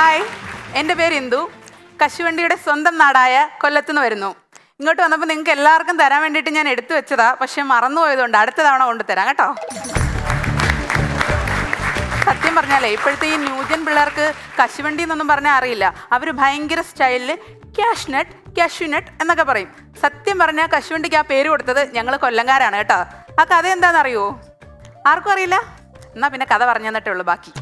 Hi എന്റെ പേര് ഇന്ദു. കശുവണ്ടിയുടെ സ്വന്തം നാടായ കൊല്ലത്തുനിന്ന് വരുന്നു. ഇങ്ങോട്ട് വന്നപ്പോൾ നിങ്ങൾക്ക് എല്ലാവർക്കും തരാൻ വേണ്ടിയിട്ട് ഞാൻ എടുത്തു വെച്ചതാ. പക്ഷെ മറന്നുപോയതുകൊണ്ട് അടുത്ത തവണ കൊണ്ടുതരാം കേട്ടോ. സത്യം പറഞ്ഞാലേ ഇപ്പോഴത്തെ ഈ ന്യൂജൻ പിള്ളേർക്ക് കശുവണ്ടി എന്നൊന്നും പറഞ്ഞാൽ അറിയില്ല. അവർ ഭയങ്കര സ്റ്റൈലിൽ ക്യാഷ് നട്ട് നെറ്റ് എന്നൊക്കെ പറയും. സത്യം പറഞ്ഞാൽ കശുവണ്ടിക്ക് ആ പേര് കൊടുത്തത് ഞങ്ങൾ കൊല്ലങ്കാരാണ് കേട്ടോ. ആ കഥ എന്താണെന്നറിയോ? ആർക്കും അറിയില്ല? എന്നാൽ പിന്നെ കഥ പറഞ്ഞു തന്നിട്ടേ ഉള്ളൂ ബാക്കി.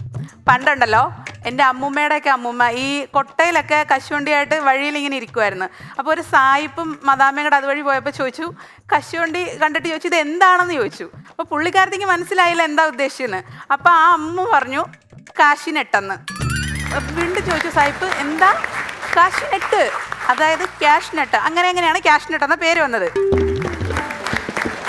പണ്ടുണ്ടല്ലോ എന്റെ അമ്മൂമ്മയുടെയൊക്കെ അമ്മൂമ്മ. ഈ കൊട്ടയിലൊക്കെ കശുവണ്ടിയായിട്ട് വഴിയിൽ ഇങ്ങനെ ഇരിക്കുമായിരുന്നു അപ്പോൾ ഒരു സായിപ്പും മദാമയുടെ അതുവഴി പോയപ്പോൾ ചോദിച്ചു കശുവണ്ടി കണ്ടിട്ട് ചോദിച്ചു ഇത് എന്താണെന്ന് ചോദിച്ചു. അപ്പോൾ പുള്ളിക്കാരത്തേക്ക് മനസ്സിലായില്ല എന്താ ഉദ്ദേശിച്ചെന്ന്. അപ്പോൾ ആ അമ്മ പറഞ്ഞു കാശിനെട്ടെന്ന്. വീണ്ടും ചോദിച്ചു സായിപ്പ് എന്താ? കാശിനെട്ട്. അതായത് ക്യാഷ് നെട്ട് അങ്ങനെ എങ്ങനെയാണ് ക്യാഷ് നെട്ട് എന്ന പേര് വന്നത്?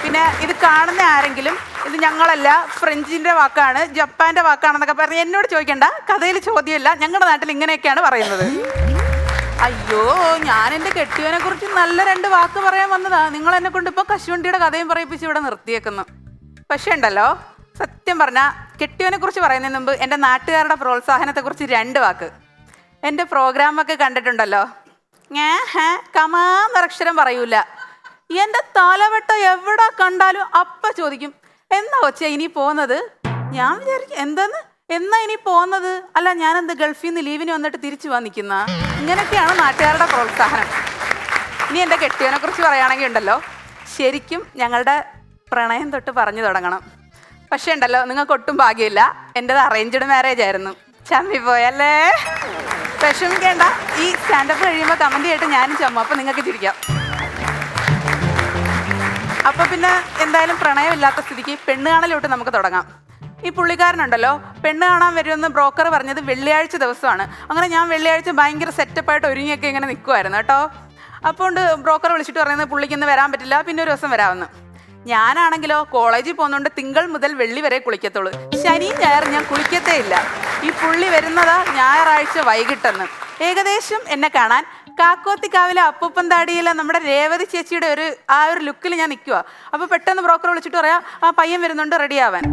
പിന്നെ ഇത് കാണുന്ന ആരെങ്കിലും ഇത് ഞങ്ങളല്ല ഫ്രഞ്ചിന്റെ വാക്കാണ് ജപ്പാന്റെ വാക്കാണെന്നൊക്കെ പറഞ്ഞ് എന്നോട് ചോദിക്കണ്ട കഥയിൽ ചോദ്യമില്ല ഞങ്ങളുടെ നാട്ടിൽ ഇങ്ങനെയൊക്കെയാണ് പറയുന്നത്. അയ്യോ ഞാൻ എന്റെ കെട്ടിയവനെ കുറിച്ച് നല്ല രണ്ട് വാക്ക് പറയാൻ വന്നതാ. നിങ്ങൾ എന്നെ കൊണ്ട് ഇപ്പൊ കശുവണ്ടിയുടെ കഥയും പറയിപ്പിച്ച് ഇവിടെ നിർത്തിയേക്കുന്നു. പക്ഷേ ഉണ്ടല്ലോ സത്യം പറഞ്ഞാൽ കെട്ടിയവനെ കുറിച്ച് പറയുന്നതിന് മുമ്പ് എന്റെ നാട്ടുകാരുടെ പ്രോത്സാഹനത്തെ കുറിച്ച് രണ്ട് വാക്ക്. എന്റെ പ്രോഗ്രാമൊക്കെ കണ്ടിട്ടുണ്ടല്ലോ. ഏ ഹേ കമാന്നൊരക്ഷരം പറയൂല. എന്റെ തലവെട്ട എവിടെ കണ്ടാലും അപ്പ ചോദിക്കും എന്നാ ഒച്ച ഇനി പോകുന്നത് ഞാൻ വിചാരിക്കും എന്തെന്ന്? എന്നാ ഇനി പോകുന്നത് അല്ല ഞാൻ ഞാനെന്ത് ഗൾഫിൽ നിന്ന് ലീവിന് വന്നിട്ട് തിരിച്ചു വന്നിക്കുന്ന ഇങ്ങനെയൊക്കെയാണ് നാട്ടുകാരുടെ പ്രോത്സാഹനം. ഇനി എന്റെ കെട്ടിയവനെ കുറിച്ച് പറയുകയാണെങ്കിൽ ഉണ്ടല്ലോ ശരിക്കും ഞങ്ങളുടെ പ്രണയം തൊട്ട് പറഞ്ഞു തുടങ്ങണം. പക്ഷേ ഉണ്ടല്ലോ നിങ്ങൾക്ക് ഒട്ടും ഭാഗ്യമില്ല. എന്റെത് അറേഞ്ച്ഡ് മാരേജ് ആയിരുന്നു. ചമ്മി പോയല്ലേ? വിഷമിക്കേണ്ട. ഈ സ്റ്റാൻഡപ്പ് കഴിയുമ്പോൾ കമന്റ് ചെയ്തിട്ട് ഞാനും ചമ്മ. അപ്പം നിങ്ങൾക്ക് ചിരിക്കാം അപ്പൊ പിന്നെ എന്തായാലും പ്രണയമില്ലാത്ത സ്ഥിതിക്ക് പെണ്ണ് കാണലോട്ട് നമുക്ക് തുടങ്ങാം. ഈ പുള്ളിക്കാരനുണ്ടല്ലോ പെണ്ണ് കാണാൻ വരുമെന്ന് ബ്രോക്കർ പറഞ്ഞത് വെള്ളിയാഴ്ച ദിവസമാണ്. അങ്ങനെ ഞാൻ വെള്ളിയാഴ്ച ഭയങ്കര സെറ്റപ്പായിട്ട് ഒരുങ്ങിയൊക്കെ ഇങ്ങനെ നിൽക്കുമായിരുന്നു കേട്ടോ. അപ്പോൾ ബ്രോക്കർ വിളിച്ചിട്ട് പറയുന്നത് പുള്ളിക്ക് ഇന്ന് വരാൻ പറ്റില്ല പിന്നെ ഒരു ദിവസം വരാമെന്ന്. ഞാനാണെങ്കിലോ കോളേജിൽ പോകുന്നതുകൊണ്ട് തിങ്കൾ മുതൽ വെള്ളി വരെ കുളിക്കത്തുള്ളൂ. ശനിയും ഞായറും ഞാൻ കുളിക്കത്തേ ഇല്ല ഈ പുള്ളി വരുന്നതാ ഞായറാഴ്ച വൈകിട്ടെന്ന്. ഏകദേശം എന്നെ കാണാൻ കാക്കോത്തിക്കാവിലെ അപ്പൂപ്പൻ താടിയിലെ നമ്മുടെ രേവതി ചേച്ചിയുടെ ഒരു ആ ഒരു ലുക്കിൽ ഞാൻ നിൽക്കുക അപ്പോൾ പെട്ടെന്ന് ബ്രോക്കർ വിളിച്ചിട്ട് പറയാം ആ പയ്യൻ വരുന്നുണ്ട് റെഡിയാവാൻ.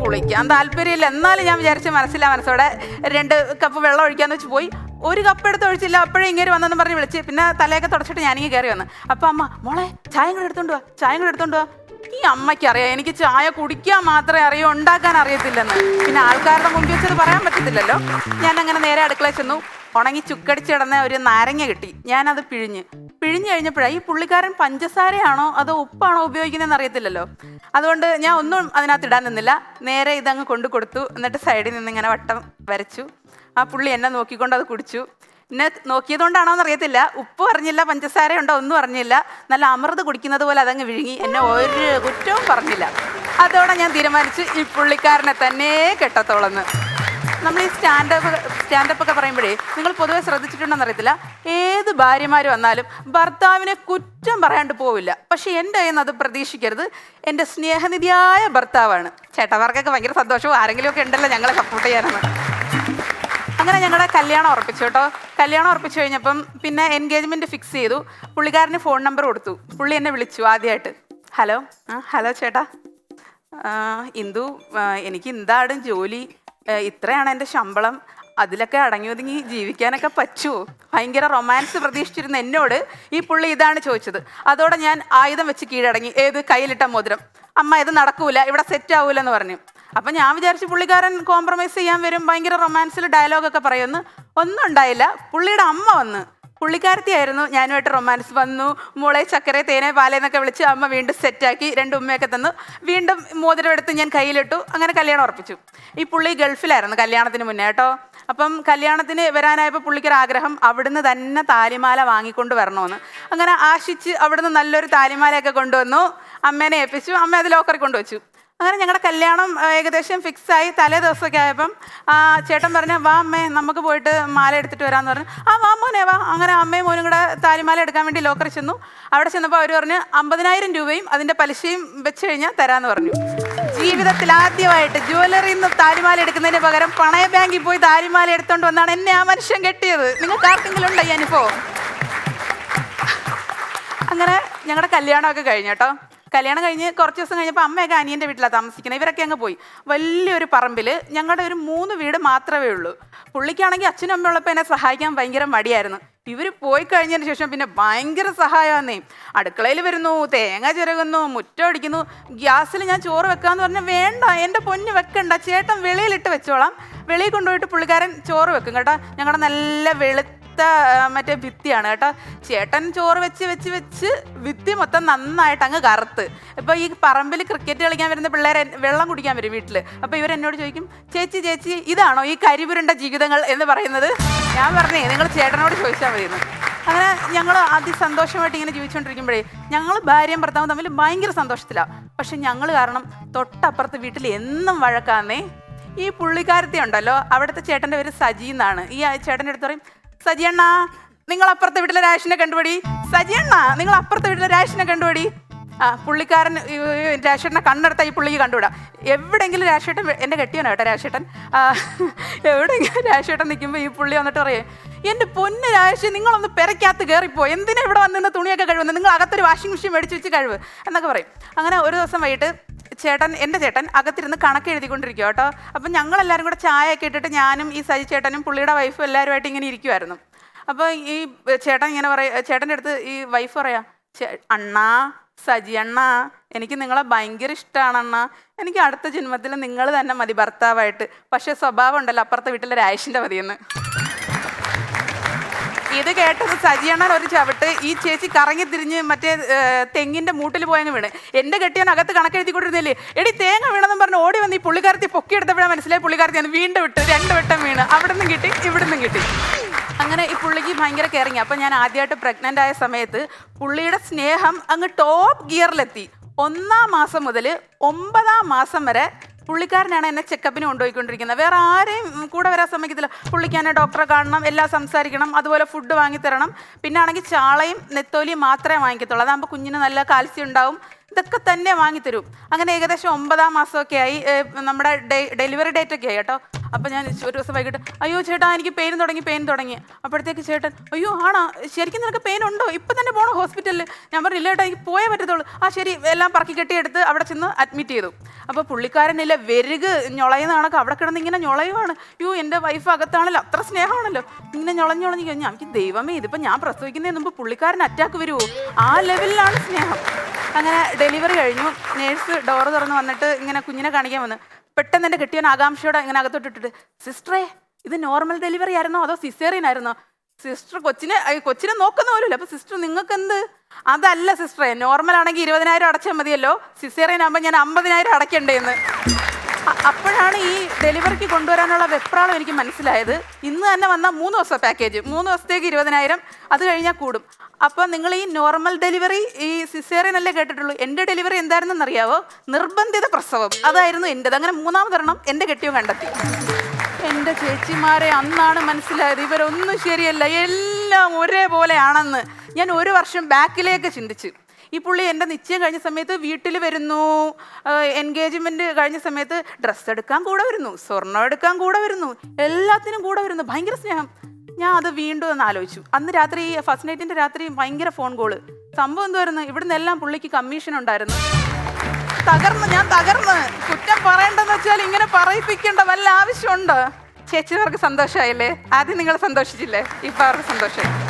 കുളിക്കാൻ താല്പര്യമില്ല. എന്നാലും ഞാൻ വിചാരിച്ച മനസ്സിലാ മനസ്സോടെ രണ്ട് കപ്പ് വെള്ളം ഒഴിക്കാന്ന് വെച്ച് പോയി. ഒരു കപ്പ് എടുത്ത് ഒഴിച്ചില്ല അപ്പോഴേ ഇങ്ങനെ വന്നെന്ന് പറഞ്ഞ് വിളിച്ച്. പിന്നെ തലയൊക്കെ തുടച്ചിട്ട് ഞാനിങ്ങനെ കയറി വന്നു. അപ്പം അമ്മ മോളെ ചായ കൂടെ എടുത്തോണ്ട് വാ ചായ കൂടെ എടുത്തോണ്ട് വാ. ഈ അമ്മയ്ക്കറിയാം എനിക്ക് ചായ കുടിക്കാൻ മാത്രമേ അറിയൂ ഉണ്ടാക്കാൻ അറിയത്തില്ലെന്ന്. പിന്നെ ആൾക്കാരുടെ മുമ്പിൽ വെച്ചത് പറയാൻ പറ്റത്തില്ലല്ലോ. ഞാൻ അങ്ങനെ നേരെ അടുക്കളയിൽ ചെന്നു. ഉണങ്ങി ചുക്കടിച്ച് കിടന്ന ഒരു നാരങ്ങ കിട്ടി. ഞാനത് പിഴിഞ്ഞ്. പിഴിഞ്ഞ് കഴിഞ്ഞപ്പോഴാണ് ഈ പുള്ളിക്കാരൻ പഞ്ചസാരയാണോ അതോ ഉപ്പാണോ ഉപയോഗിക്കുന്നതെന്ന് അറിയത്തില്ലല്ലോ. അതുകൊണ്ട് ഞാൻ ഒന്നും അതിനകത്ത് ഇടാൻ നിന്നില്ല. നേരെ ഇതങ്ങ് കൊണ്ടു കൊടുത്തു. എന്നിട്ട് സൈഡിൽ നിന്ന് ഇങ്ങനെ വട്ടം വരച്ചു. ആ പുള്ളി എന്നെ നോക്കിക്കൊണ്ട് അത് കുടിച്ചു. എന്നെ നോക്കിയതുകൊണ്ടാണോ എന്നറിയത്തില്ല ഉപ്പ് അറിഞ്ഞില്ല പഞ്ചസാര ഉണ്ടോ ഒന്നും അറിഞ്ഞില്ല നല്ല അമൃത് കുടിക്കുന്നത് പോലെ അതങ്ങ് വിഴുങ്ങി. എന്നെ ഒരു കുറ്റവും പറഞ്ഞില്ല. അതോടെ ഞാൻ തീരുമാനിച്ചു ഈ പുള്ളിക്കാരനെ തന്നെ കെട്ടത്തോളന്ന്. നമ്മൾ ഈ സ്റ്റാൻഡപ്പ് സ്റ്റാൻഡപ്പ് ഒക്കെ പറയുമ്പോഴേ നിങ്ങൾ പൊതുവെ ശ്രദ്ധിച്ചിട്ടുണ്ടെന്ന് അറിയത്തില്ല ഏത് ഭാര്യമാർ വന്നാലും ഭർത്താവിനെ കുറ്റം പറയാണ്ട് പോവില്ല. പക്ഷെ എന്റെ കയ്യിൽ നിന്ന് അത് പ്രതീക്ഷിക്കരുത്. എന്റെ സ്നേഹനിധിയായ ഭർത്താവാണ്. ചേട്ടന്മാർക്കൊക്കെ ഭയങ്കര സന്തോഷവും ആരെങ്കിലും ഒക്കെ ഉണ്ടല്ലോ ഞങ്ങളെ സപ്പോർട്ട് ചെയ്യാനാണ്. അങ്ങനെ ഞങ്ങളുടെ കല്യാണം ഉറപ്പിച്ചു കേട്ടോ. കല്യാണം ഉറപ്പിച്ചു കഴിഞ്ഞപ്പം പിന്നെ എൻഗേജ്മെന്റ് ഫിക്സ് ചെയ്തു. പുള്ളിക്കാരന് ഫോൺ നമ്പർ കൊടുത്തു. പുള്ളി എന്നെ വിളിച്ചു ആദ്യമായിട്ട് ഹലോ? ആ ഹലോ ചേട്ടാ. ഇന്ദു എനിക്ക് എന്താടും ജോലി ഇത്രയാണ് എന്റെ ശമ്പളം. അതിലൊക്കെ അടങ്ങി ഒതുങ്ങി ജീവിക്കാനൊക്കെ പറ്റുമോ ഭയങ്കര റൊമാൻസ് പ്രതീക്ഷിച്ചിരുന്ന എന്നോട് ഈ പുള്ളി ഇതാണ് ചോദിച്ചത്. അതോടെ ഞാൻ ആയുധം വെച്ച് കീഴടങ്ങി. ഏത്? കയ്യിലിട്ട മോതിരം. അമ്മ ഇത് നടക്കൂല. ഇവിടെ സെറ്റ് ആവൂല എന്ന് പറഞ്ഞു. അപ്പം ഞാൻ വിചാരിച്ചു പുള്ളിക്കാരൻ കോംപ്രമൈസ് ചെയ്യാൻ വരും. ഭയങ്കര റൊമാൻസിൽ ഡയലോഗൊക്കെ പറയുമെന്ന്. ഒന്നും ഉണ്ടായില്ല. പുള്ളിയുടെ അമ്മ വന്ന് പുള്ളിക്കാരത്തിയായിരുന്നു. ഞാനുമായിട്ട് റൊമാൻസ് വന്നു. മോളെ ചക്കരെ തേനെ പാലേന്നൊക്കെ വിളിച്ച് അമ്മ വീണ്ടും സെറ്റാക്കി രണ്ട് ഉമ്മയൊക്കെ തന്നു. വീണ്ടും മോതിരം എടുത്ത് ഞാൻ കയ്യിലിട്ടു. അങ്ങനെ കല്യാണം ഉറപ്പിച്ചു. ഈ പുള്ളി ഗൾഫിലായിരുന്നു കല്യാണത്തിന് മുന്നേ കേട്ടോ. അപ്പം കല്യാണത്തിന് വരാനായപ്പോൾ പുള്ളിക്കൊരു ആഗ്രഹം അവിടുന്ന് തന്നെ താലിമാല വാങ്ങിക്കൊണ്ട് വരണമെന്ന്. അങ്ങനെ ആശിച്ച് അവിടുന്ന് നല്ലൊരു താലിമാലയൊക്കെ കൊണ്ടുവന്നു. അമ്മേനെ ഏൽപ്പിച്ചു. അമ്മ അത് ലോക്കറിൽ കൊണ്ടുവച്ചു. അങ്ങനെ ഞങ്ങളുടെ കല്യാണം ഏകദേശം ഫിക്സായി തലേ ദിവസമൊക്കെ ആയപ്പം ചേട്ടൻ പറഞ്ഞു വാ അമ്മേ നമുക്ക് പോയിട്ട് മാല എടുത്തിട്ട് വരാമെന്ന് പറഞ്ഞു. ആ വാ മോനെ വാ. അങ്ങനെ അമ്മയും മോനും കൂടെ താലിമാല എടുക്കാൻ വേണ്ടി ലോക്കറിൽ ചെന്നു. അവിടെ ചെന്നപ്പോൾ അവർ പറഞ്ഞു അമ്പതിനായിരം രൂപയും അതിന്റെ പലിശയും വെച്ച് കഴിഞ്ഞാൽ തരാമെന്ന് പറഞ്ഞു. ജീവിതത്തിൽ ആദ്യമായിട്ട് ജുവലറിയിൽ നിന്ന് താലിമാല എടുക്കുന്നതിന് പകരം പണയ ബാങ്കിൽ പോയി താലിമാല എടുത്തുകൊണ്ട് വന്നാണ് എന്നെ ആ മനുഷ്യൻ കെട്ടിയത്. നിങ്ങൾക്ക് ആർക്കെങ്കിലും ഉണ്ടോ ഈ അനുഭവം? അങ്ങനെ ഞങ്ങളുടെ കല്യാണമൊക്കെ കഴിഞ്ഞു കേട്ടോ. കല്യാണം കഴിഞ്ഞ് കുറച്ച് ദിവസം കഴിഞ്ഞപ്പോൾ അമ്മയൊക്കെ അനിയന്റെ വീട്ടിലാണ് താമസിക്കുന്നത്. ഇവരൊക്കെ അങ്ങ് പോയി. വലിയൊരു പറമ്പിൽ ഞങ്ങളുടെ ഒരു മൂന്ന് വീട് മാത്രമേ ഉള്ളൂ. പുള്ളിക്കാണെങ്കിൽ അച്ഛനും അമ്മയും ഉള്ളപ്പോൾ എന്നെ സഹായിക്കാൻ ഭയങ്കര മടിയായിരുന്നു. ഇവർ പോയി കഴിഞ്ഞതിന് ശേഷം പിന്നെ ഭയങ്കര സഹായമാന്നേ. അടുക്കളയിൽ വരുന്നു തേങ്ങ ചിരകുന്നു മുറ്റം അടിക്കുന്നു. ഗ്യാസിൽ ഞാൻ ചോറ് വെക്കാമെന്ന് പറഞ്ഞാൽ വേണ്ട എന്റെ പൊന്ന് വെക്കണ്ട ചേട്ടൻ വെളിയിലിട്ട് വെച്ചോളാം. വെളിയിൽ കൊണ്ടുപോയിട്ട് പുള്ളിക്കാരൻ ചോറ് വെക്കും കേട്ടോ. ഞങ്ങളുടെ നല്ല വെളുത്ത ആ, മറ്റേ ഭിത്തിയാണ് കേട്ടോ. ചേട്ടൻ ചോറ് വെച്ച് വെച്ച് വെച്ച് ഭിത്തി മൊത്തം നന്നായിട്ട് അങ്ങ് കറുത്ത്. ഇപ്പോൾ ഈ പറമ്പിൽ ക്രിക്കറ്റ് കളിക്കാൻ വരുന്ന പിള്ളേരെ വെള്ളം കുടിക്കാൻ വരും വീട്ടിൽ അപ്പോൾ ഇവരെന്നോട് ചോദിക്കും ചേച്ചി ചേച്ചി ഇതാണോ ഈ കരിപുരണ്ട ജീവിതങ്ങൾ എന്ന് പറയുന്നത്? ഞാൻ പറഞ്ഞേ നിങ്ങൾ ചേട്ടനോട് ചോദിച്ചാൽ മതിയെന്ന്. അങ്ങനെ ഞങ്ങൾ അതിസന്തോഷമായിട്ട് ഇങ്ങനെ ജീവിച്ചുകൊണ്ടിരിക്കുമ്പോഴേ ഞങ്ങൾ ഭാര്യയും ഭർത്താവും തമ്മിൽ ഭയങ്കര സന്തോഷത്തിലാണ് പക്ഷെ ഞങ്ങൾ കാരണം തൊട്ടപ്പുറത്ത് വീട്ടിൽ എന്നും വഴക്കാന്നേ. ഈ പുള്ളിക്കാരത്തി ഉണ്ടല്ലോ അവിടുത്തെ ചേട്ടന്റെ പേര് സജി എന്നാണ്. ഈ ചേട്ടന്റെ അടുത്ത് പറയും സജി അണ്ണാ നിങ്ങൾ അപ്പുറത്തെ വീട്ടിലെ രാഷിനെ കണ്ടുപിടി. സജിയണ്ണ നിങ്ങൾ അപ്പുറത്തെ വീട്ടിലെ രാഷിനെ കണ്ടുപിടി. ആ പുള്ളിക്കാരൻ രാഷേട്ടനെ കണ്ണെടുത്ത ഈ പുള്ളിക്ക് കണ്ടുവിടാം. എവിടെയെങ്കിലും രാഷേട്ടൻ എന്റെ കെട്ടിയാണ് കേട്ടോ രാഷേട്ടൻ എവിടെയെങ്കിലും രാഷേട്ടൻ നിൽക്കുമ്പോൾ ഈ പുള്ളി വന്നിട്ട് പറയും എന്റെ പൊന്ന് രാശി നിങ്ങളൊന്ന് പെരക്കകത്ത് കയറിപ്പോ എന്തിനാ ഇവിടെ വന്നിരുന്ന തുണിയൊക്കെ കഴിവുന്നത് നിങ്ങൾ അകത്തൊരു വാഷിംഗ് മെഷീൻ മേടിച്ച് വെച്ച് കഴിവ്. എന്നൊക്കെ പറയും. അങ്ങനെ ഒരു ദിവസം വൈകിട്ട് ചേട്ടൻ എന്റെ ചേട്ടൻ അകത്തിരുന്ന് കണക്ക് എഴുതിക്കൊണ്ടിരിക്കുക കേട്ടോ. അപ്പം ഞങ്ങളെല്ലാവരും കൂടെ ചായ ഒക്കെ ഇട്ടിട്ട് ഞാനും ഈ സജി ചേട്ടനും പുള്ളിയുടെ വൈഫും എല്ലാവരുമായിട്ട് ഇങ്ങനെ ഇരിക്കുമായിരുന്നു അപ്പോൾ ഈ ചേട്ടൻ ഇങ്ങനെ പറയ ചേട്ടന്റെ അടുത്ത് ഈ വൈഫ് പറയാം "ചേ- അണ്ണാ സജി അണ്ണാ എനിക്ക് നിങ്ങളെ ഭയങ്കര ഇഷ്ടമാണ് അണ്ണാ. എനിക്ക് അടുത്ത ജന്മത്തിൽ നിങ്ങൾ തന്നെ മതി ഭർത്താവായിട്ട്. പക്ഷേ സ്വഭാവം ഉണ്ടല്ലോ അപ്പുറത്തെ വീട്ടിലെ രാശിന്റെ മതിയെന്ന്. ഇത് കേട്ടത് സജിയണ്ണൻ ഒരു ചവിട്ട് ഈ ചേച്ചി കറങ്ങി തിരിഞ്ഞ് മറ്റേ തെങ്ങിന്റെ മൂട്ടിൽ പോയങ്ങ് വീണ്. എന്റെ കെട്ടിയാൻ അകത്ത് കണക്കെഴുതിക്കൊണ്ടിരുന്നില്ലേ എടി തേങ്ങ വീണെന്നും പറഞ്ഞ് ഓടി വന്ന് ഈ പുള്ളിക്കാരത്തി പൊക്കിയെടുത്തപ്പോഴാണ് മനസ്സിലായി പുള്ളിക്കാരത്തി വീണ്ടും വിട്ട് രണ്ട് വട്ടം വീണ്. അവിടെ നിന്നും കിട്ടി ഇവിടെ നിന്നും കിട്ടി. അങ്ങനെ ഈ പുള്ളിക്ക് ഭയങ്കര കയറിങ്ങി അപ്പം ഞാൻ ആദ്യമായിട്ട് പ്രഗ്നന്റ് ആയ സമയത്ത് പുള്ളിയുടെ സ്നേഹം അങ്ങ് ടോപ്പ് ഗിയറിലെത്തി ഒന്നാം മാസം മുതൽ ഒമ്പതാം മാസം വരെ പുള്ളിക്കാരനാണ് എന്നെ ചെക്കപ്പിന് കൊണ്ടുപോയിക്കൊണ്ടിരിക്കുന്നത്. വേറെ ആരെയും കൂടെ വരാൻ സമ്മതിക്കത്തില്ല. പുള്ളിക്ക് എന്നെ ഡോക്ടറെ കാണണം എല്ലാം സംസാരിക്കണം അതുപോലെ ഫുഡ് വാങ്ങിത്തരണം. പിന്നെ ആണെങ്കിൽ ചാളയും നെത്തോലിയും മാത്രമേ വാങ്ങിക്കത്തുള്ളൂ. അതാകുമ്പോൾ കുഞ്ഞിന് നല്ല കാൽസ്യം ഉണ്ടാവും. ഇതൊക്കെ തന്നെ വാങ്ങിത്തരും. അങ്ങനെ ഏകദേശം ഒമ്പതാം മാസമൊക്കെ ആയി. നമ്മുടെ ഡെലിവറി ഡേറ്റ് ഒക്കെ ആയി കേട്ടോ. അപ്പം ഞാൻ ഒരു ദിവസം വൈകിട്ട് അയ്യോ ചേട്ടാ എനിക്ക് പെയിൻ തുടങ്ങി പെയിൻ തുടങ്ങി. അപ്പോഴത്തേക്ക് ചേട്ടൻ അയ്യോ ആണോ? ശരിക്കും നിനക്ക് പെയിൻ ഉണ്ടോ ഇപ്പം തന്നെ പോകണം ഹോസ്പിറ്റലിൽ. ഞാൻ പറഞ്ഞു ഇല്ല ചേട്ടാ എനിക്ക് പോയേ പറ്റത്തുള്ളൂ. ആ ശരി. എല്ലാം പറക്കി കെട്ടിയെടുത്ത് അവിടെ ചെന്ന് അഡ്മിറ്റ് ചെയ്തു. അപ്പോൾ പുള്ളിക്കാരനില്ല വെരുക് ഞൊളയുന്ന കണക്ക് അവിടെ കിടന്ന് ഇങ്ങനെ ഞൊളയുവാണ്. അയ്യോ എന്റെ വൈഫ് അകത്താണല്ലോ അത്ര സ്നേഹമാണല്ലോ. ഇങ്ങനെ ഞൊളഞ്ഞ് ഞൊളഞ്ഞ് കഴിഞ്ഞാൽ എനിക്ക് ദൈവമേ ഇതിപ്പോൾ ഞാൻ പ്രസവിക്കുന്നതിന് മുമ്പ് പുള്ളിക്കാരൻ അറ്റാക്ക് വരുമോ ആ ലെവലിലാണ് സ്നേഹം. അങ്ങനെ ഡെലിവറി കഴിഞ്ഞു. നേഴ്സ് ഡോർ തുറന്ന് വന്നിട്ട് ഇങ്ങനെ കുഞ്ഞിനെ കാണിക്കാൻ വന്നു. പെട്ടെന്ന് എന്റെ കെട്ടിയവൻ ആകാംക്ഷയോടെ ഇങ്ങനെ അകത്തോട്ട് ഇട്ടിട്ട് സിസ്റ്ററേ ഇത് നോർമൽ ഡെലിവറി ആയിരുന്നോ? അതോ സിസേറിയൻ ആയിരുന്നോ? സിസ്റ്റർ കൊച്ചിനെ കൊച്ചിനെ നോക്കുന്ന പോലുമില്ല. അപ്പൊ സിസ്റ്റർ നിങ്ങൾക്ക് എന്ത് അതല്ല സിസ്റ്ററെ നോർമൽ ആണെങ്കിൽ ഇരുപതിനായിരം അടച്ചാൽ മതിയല്ലോ. സിസേറിയൻ ആകുമ്പോൾ ഞാൻ അമ്പതിനായിരം അടയ്ക്കണ്ടേന്ന്. അപ്പോഴാണ് ഈ ഡെലിവറിക്ക് കൊണ്ടുവരാനുള്ള വെപ്രാളം എനിക്ക് മനസ്സിലായത്. ഇന്ന് തന്നെ വന്ന മൂന്ന് ദിവസം പാക്കേജ്. മൂന്ന് ദിവസത്തേക്ക് ഇരുപതിനായിരം. അത് കഴിഞ്ഞാൽ കൂടും. അപ്പോൾ നിങ്ങൾ ഈ നോർമൽ ഡെലിവറി ഈ സിസേറിയൻ അല്ലേ കേട്ടിട്ടുള്ളൂ? എന്റെ ഡെലിവറി എന്തായിരുന്നെന്ന് അറിയാവോ നിർബന്ധിത പ്രസവം. അതായിരുന്നു എന്റെത്. അങ്ങനെ മൂന്നാമതൊരെണ്ണം എന്റെ കെട്ടിയോ കണ്ടെത്തി. എന്റെ ചേച്ചിമാരെ അന്നാണ് മനസ്സിലായത്. ഇവരൊന്നും ശരിയല്ല. എല്ലാം ഒരേപോലെയാണെന്ന് ഞാൻ ഒരു വർഷം ബാക്കിലേക്ക് ചിന്തിച്ചു. ഈ പുള്ളി എന്റെ നിശ്ചയം കഴിഞ്ഞ സമയത്ത് വീട്ടിൽ വരുന്നു. എൻഗേജ്മെന്റ് കഴിഞ്ഞ സമയത്ത് ഡ്രസ്സ് എടുക്കാൻ കൂടെ വരുന്നു. സ്വർണം എടുക്കാൻ കൂടെ വരുന്നു. എല്ലാത്തിനും കൂടെ വരുന്നു. ഭയങ്കര സ്നേഹം. ഞാൻ അത് വീണ്ടും ഒന്ന് ആലോചിച്ചു. അന്ന് രാത്രി ഫസ്റ്റ് നൈറ്റിന്റെ രാത്രി ഭയങ്കര ഫോൺ കോൾ. സംഭവം എന്തുവായിരുന്നു ഇവിടുന്ന് എല്ലാം പുള്ളിക്ക് കമ്മീഷൻ ഉണ്ടായിരുന്നു. തകർന്ന് ഞാൻ തകർന്ന്. കുറ്റം പറയണ്ടെന്ന് വെച്ചാൽ ഇങ്ങനെ പറയിപ്പിക്കേണ്ട വല്ല ആവശ്യമുണ്ട്? ചേച്ചിമാർക്ക് സന്തോഷമായില്ലേ? ആദ്യം നിങ്ങൾ സന്തോഷിച്ചില്ലേ? ഇപ്പൊ അവർക്ക് സന്തോഷമായി.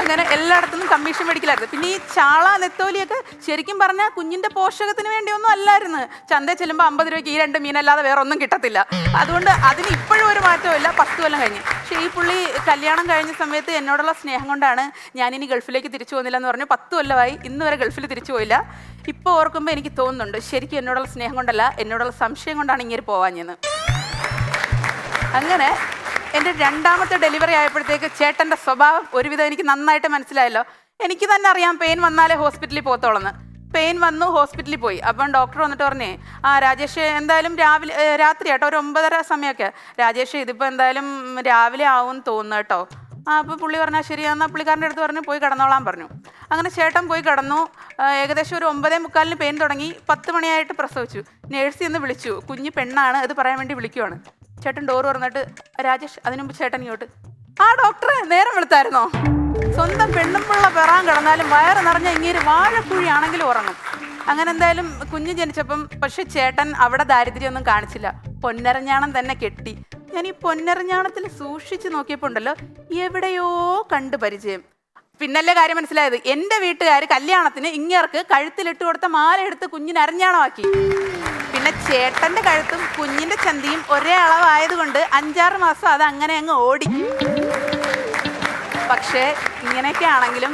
അങ്ങനെ എല്ലായിടത്തുനിന്നും കമ്മീഷൻ മേടിക്കലായിരുന്നു. പിന്നെ ഈ ചാള നെത്തോലിയൊക്കെ ശരിക്കും പറഞ്ഞാൽ കുഞ്ഞിന്റെ പോഷകത്തിന് വേണ്ടിയൊന്നും അല്ലായിരുന്നു. ചന്തയിൽ ചെല്ലുമ്പോൾ അമ്പത് രൂപയ്ക്ക് ഈ രണ്ട് മീനല്ലാതെ വേറെ ഒന്നും കിട്ടത്തില്ല. അതുകൊണ്ട് അതിന് ഇപ്പോഴും ഒരു മാറ്റമില്ല പത്ത് കൊല്ലം കഴിഞ്ഞ്. പക്ഷേ ഈ പുള്ളി കല്യാണം കഴിഞ്ഞ സമയത്ത് എന്നോടുള്ള സ്നേഹം കൊണ്ടാണ് ഞാനിനി ഗൾഫിലേക്ക് തിരിച്ചു പോകുന്നില്ല എന്ന് പറഞ്ഞു. പത്ത് കൊല്ലമായി ഇന്ന് വരെ ഗൾഫിൽ തിരിച്ചു പോയില്ല. ഇപ്പോൾ ഓർക്കുമ്പോൾ എനിക്ക് തോന്നുന്നുണ്ട്. ശരിക്കും എന്നോടുള്ള സ്നേഹം കൊണ്ടല്ല എന്നോടുള്ള സംശയം കൊണ്ടാണ് ഇങ്ങനെ പോവാഞ്ഞെന്ന്. അങ്ങനെ എന്റെ രണ്ടാമത്തെ ഡെലിവറി ആയപ്പോഴത്തേക്ക് ചേട്ടന്റെ സ്വഭാവം ഒരുവിധം എനിക്ക് നന്നായിട്ട് മനസ്സിലായല്ലോ. എനിക്ക് തന്നെ അറിയാം പെയിൻ വന്നാലേ ഹോസ്പിറ്റലിൽ പോകത്തോളന്ന് പെയിൻ വന്നു ഹോസ്പിറ്റലിൽ പോയി. അപ്പം ഡോക്ടർ വന്നിട്ട് പറഞ്ഞേ ആ രാജേഷ് എന്തായാലും രാവിലെ രാത്രി കേട്ടോ ഒരു ഒമ്പതര സമയമൊക്കെ. രാജേഷ് ഇതിപ്പോൾ എന്തായാലും രാവിലെ ആവും തോന്നുന്നു കേട്ടോ. ആ അപ്പോൾ പുള്ളി പറഞ്ഞാൽ ശരി എന്നാൽ പുള്ളിക്കാരന്റെ അടുത്ത് പറഞ്ഞു പോയി കിടന്നോളാൻ പറഞ്ഞു. അങ്ങനെ ചേട്ടൻ പോയി കിടന്നു. ഏകദേശം ഒരു ഒമ്പതേ മുക്കാലിന് പെയിൻ തുടങ്ങി. പത്ത് മണിയായിട്ട് പ്രസവിച്ചു. നേഴ്സി വിളിച്ചു. കുഞ്ഞ് പെണ്ണാണ് ഇത് പറയാൻ വേണ്ടി വിളിക്കുവാണ്. ചേട്ടൻ ഡോർ തുറന്നിട്ട് രാജേഷ് അതിനു മുമ്പ് ചേട്ടൻ ഇങ്ങോട്ട്. ആ ഡോക്ടറെ നേരം വെളുത്തായിരുന്നോ? സ്വന്തം പെണ്ണുമ്പിള്ള പിറാൻ കിടന്നാലും വയറ് നിറഞ്ഞ ഇങ്ങനെ വാഴക്കുഴി ആണെങ്കിലും ഉറങ്ങും. അങ്ങനെ എന്തായാലും കുഞ്ഞ് ജനിച്ചപ്പം പക്ഷെ ചേട്ടൻ അവിടെ ദാരിദ്ര്യമൊന്നും കാണിച്ചില്ല. പൊന്നരഞ്ഞാണം തന്നെ കെട്ടി. ഞാൻ ഈ പൊന്നരഞ്ഞാണത്തിൽ സൂക്ഷിച്ചു നോക്കിയപ്പോൾ ഉണ്ടല്ലോ എവിടെയോ കണ്ട് പരിചയം. പിന്നല്ലേ കാര്യം മനസ്സിലായത്? എന്റെ വീട്ടുകാർ കല്യാണത്തിന് ഇങ്ങേർക്ക് കഴുത്തിലിട്ട് കൊടുത്ത മാല എടുത്ത് കുഞ്ഞിന് അരഞ്ഞാണമാക്കി. പിന്നെ ചേട്ടന്റെ കഴുത്തും കുഞ്ഞിന്റെ ചന്തിയും ഒരേ അളവായതുകൊണ്ട് അഞ്ചാറ് മാസം അത് അങ്ങനെ അങ്ങ് ഓടി. പക്ഷേ ഇങ്ങനെയൊക്കെ ആണെങ്കിലും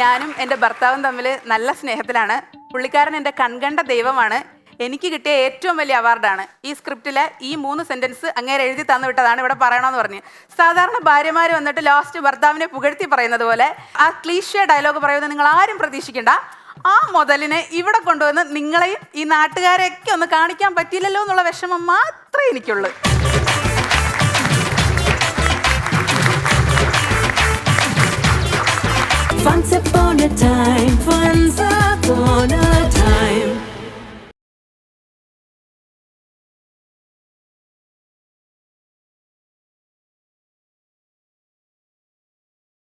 ഞാനും എന്റെ ഭർത്താവും തമ്മിൽ നല്ല സ്നേഹത്തിലാണ്. പുള്ളിക്കാരൻ എന്റെ കൺകണ്ട ദൈവമാണ്. എനിക്ക് കിട്ടിയ ഏറ്റവും വലിയ അവാർഡാണ്. ഈ സ്ക്രിപ്റ്റിലെ ഈ മൂന്ന് സെന്റൻസ് അങ്ങേരെ എഴുതി തന്നു വിട്ടതാണ് ഇവിടെ പറയണമെന്ന് പറഞ്ഞ്. സാധാരണ ഭാര്യമാർ വന്നിട്ട് ലാസ്റ്റ് ഭർത്താവിനെ പുകഴ്ത്തി പറയുന്നത് പോലെ ആ ക്ലീഷ്യ ഡയലോഗ് പറയുന്നത് നിങ്ങൾ ആരും പ്രതീക്ഷിക്കണ്ട. ആ മുതലിനെ ഇവിടെ കൊണ്ടുവന്ന് നിങ്ങളെയും ഈ നാട്ടുകാരെയൊക്കെ ഒന്ന് കാണിക്കാൻ പറ്റിയില്ലല്ലോ എന്നുള്ള വിഷമം മാത്രമേ എനിക്കുള്ളൂ Once upon a time, once upon a time.